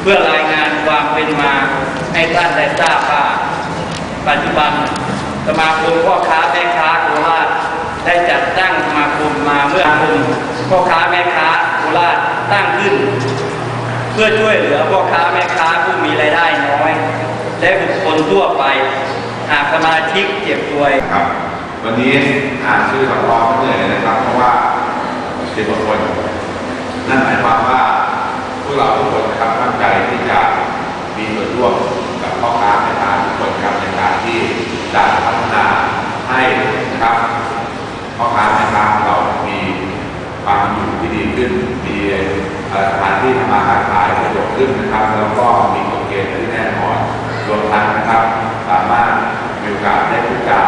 เพื่อรายงานความเป็นมาให้ท่านได้ทราบว่าปัจจุบันสมาคมพ่อค้าแม่ค้าโคราชได้จัดตั้งสมาคมมาเมื่อสมาคมพ่อค้าแม่ค้าโคราชตั้งขึ้น เพื่อช่วยเหลือพ่อค้าแม่ค้าผู้มีรายได้น้อย และบุคคลทั่วไป หากสมาชิกเจ็บป่วยครับ วันนี้อ่านชื่อสำรองเหนื่อยเลยนะครับ เพราะว่าสิบกว่าคน นั่นหมายความว่าพวกเราทุกคนนะครับตั้งใจที่จะมีส่วนร่วมกับพ่อค้าแม่ค้าทุกคนครับในการที่จะพัฒนาให้นะครับพ่อค้าแม่ค้าของเรามีความอยู่ที่ดีขึ้น มีเอ่อ สถานที่ทำมาค้าขายสะดวกขึ้นนะครับ แล้วก็มีกฎเกณฑ์ที่แน่นอนรวมทั้งนะครับ สามารถมีโอกาสได้พูดจา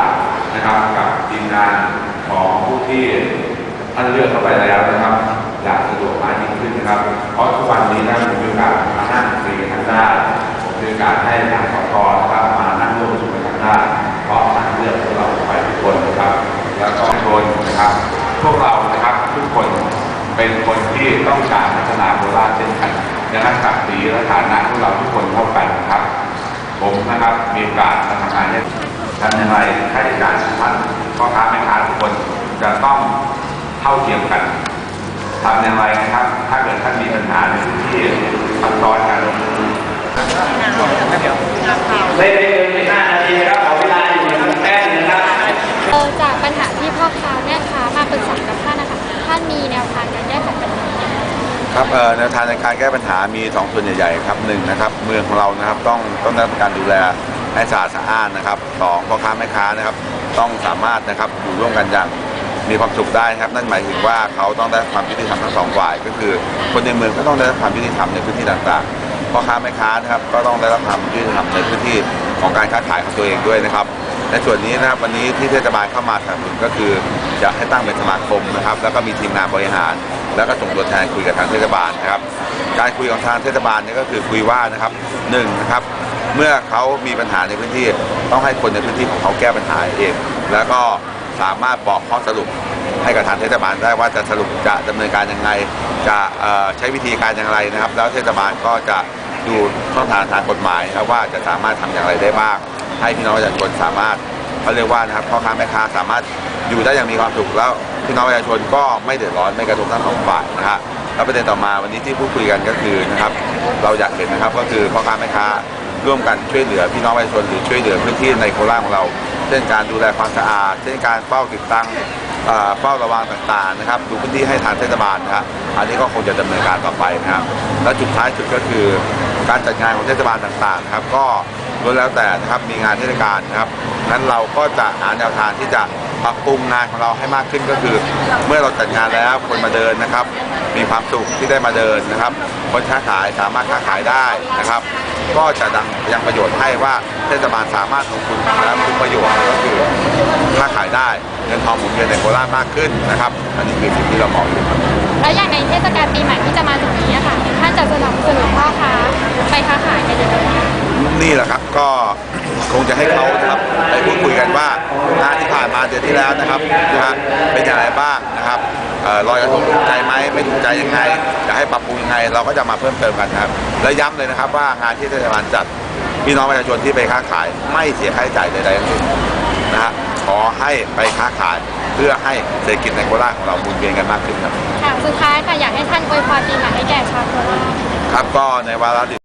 นะครับ กับทีมงานของผู้ที่ท่านเลือกเข้าไปแล้วนะครับอยากสะดวกมากยิ่งขึ้นนะครับ เพราะทุกวันนี้ท่านมีโอกาสมานั่งคุยกันทางได้ผมมีโอกาสให้ทางสกนะครับมานั่งร่วมประชุมกันทางได้เพราะท่านเลือกพวกเราไปทุกคนนะครับ แล้วก็ชนนะครับ พวกเรานะครับทุกคน เป็นคนที่ต้องการพัฒนาโคราชเช่นกันดังนั้นศักดิ์ศรีและฐานะพวกเราทุกคนเท่ากันะครับ ผมนะครับมีโอกาสมาทำงานเนี่ยทำยังไงค่าใช้จ่ายของท่านพ่อค้าแม่ค้าทุกคนจะต้องเท่าเทียมกันทำอย่างไรนะครับ ถ้าเกิดท่านมีปัญหาในที่ซับซ้อนการลงทุนไม่ได้เกิน ครับแนวทางในการแก้ปัญหามีสองส่วนใหญ่ๆครับหนึ่งนะครับเมืองของเรานะครับต้องต้องได้รับการดูแลให้สะอาดสะอ้านนะครับสองพ่อค้าแม่ค้านะครับต้องสามารถนะครับอยู่ร่วมกันอย่างมีความสุขได้ครับ นั่นหมายถึงว่าเขาต้องได้ความยุติธรรมทั้งสองฝ่ายก็คือ คนในเมืองก็ต้องได้รับความยุติธรรมในพื้นที่ต่างๆพ่อค้าแม่ค้านะครับก็ต้องได้รับความยุติธรรมในพื้นที่ของการค้าขายของตัวเองด้วยนะครับในส่วนนี้นะครับวันนี้ที่เทศบาลเข้ามาสนับสนุนก็คือจะให้ตั้งเป็นสมาคมนะครับ แล้วก็มีทีมงานบริหาร แล้วก็ส่งตัวแทนคุยกับทางเทศบาลนะครับ การคุยของทางเทศบาลเนี่ยก็คือคุยว่านะครับหนึ่งนะครับเมื่อเขามีปัญหาในพื้นที่ต้องให้คนในพื้นที่ของเขาแก้ปัญหาเอง แล้วก็สามารถบอกข้อสรุปให้กับทางเทศบาลได้ว่าจะสรุปจะดำเนินการยังไง จะใช้วิธีการอย่างไรนะครับ แล้วเทศบาลก็จะดูช่องทางทางกฎหมายครับว่าจะสามารถทำอย่างไรได้บ้าง ให้พี่น้องประชาชนสามารถ เขาเรียกว่านะครับพ่อค้าแม่ค้าสามารถอยู่ได้อย่างมีความสุขแล้วพี่น้องประชาชนก็ไม่เดือดร้อนไม่กระทบทั้งสองฝ่ายนะฮะแล้วประเด็นต่อมาวันนี้ที่พูดคุยกันก็คือนะครับเราอยากเห็นนะครับก็คือพ่อค้าแม่ค้าร่วมกันช่วยเหลือพี่น้องประชาชนหรือช่วยเหลือพื้นที่ในโคราชของเรา เช่นการดูแลความสะอาด เช่นการเฝ้าติดตั้งเอ่อเฝ้าระวังต่างๆนะครับดูพื้นที่ให้ทางเทศบาลนะครับอันนี้ก็คงจะดำเนินการต่อไปนะครับ และจุดท้ายสุดก็คือการจัดงานของเทศบาลต่างๆนะครับก็ ล้วนแล้วแต่นะครับมีงานเทศกาลนะครับนั้นเราก็จะหาแนวทางที่จะปรับปรุงงานของเราให้มากขึ้นก็คือ เมื่อเราจัดงานแล้วคนมาเดินนะครับ มีความสุขที่ได้มาเดินนะครับคนค้าขายสามารถค้าขายได้นะครับ ก็จะดังยังประโยชน์ให้ว่าเทศบาลสามารถลงทุนและคุณประโยชน์ก็คือค้าขายได้เงินทองหมุนเวียนในโคราชมากขึ้นนะครับ อันนี้คือสิ่งที่เรามองอยู่ครับแล้วอย่างในเทศกาลปีใหม่ที่จะมาถึงนี้ค่ะท่านจะสนับสนุนพ่อค้าไปค้าขายกันยังไงบ้าง นี่แหละครับก็คงจะให้เขานะครับไปพูดคุยกันว่งานที่ผ่านมาเดือนที่แล้วนะครับนะฮะเป็นอย่างไรบ้างนะครับเอ่อลอยกระทงถูกใจไหมไม่ถูกใจยังไงจะให้ปรับปรุงยังไงเราก็จะมาเพิ่มเติมกันครับ และย้ำเลยนะครับว่างานที่เทศบาลจัดพี่น้องประชาชนที่ไปค้าขาย ไม่เสียค่าใช้จ่ายใดๆทั้งสิ้นนะฮะขอให้ไปค้าขายเพื่อให้เศรษฐกิจในโคราชของเราหมุนเวียนกันมากขึ้นครับค่ะสุดท้ายค่ะอยากให้ท่านอวยพรปีใหม่ให้แก่ชาวโคราชครับก็ในวาระ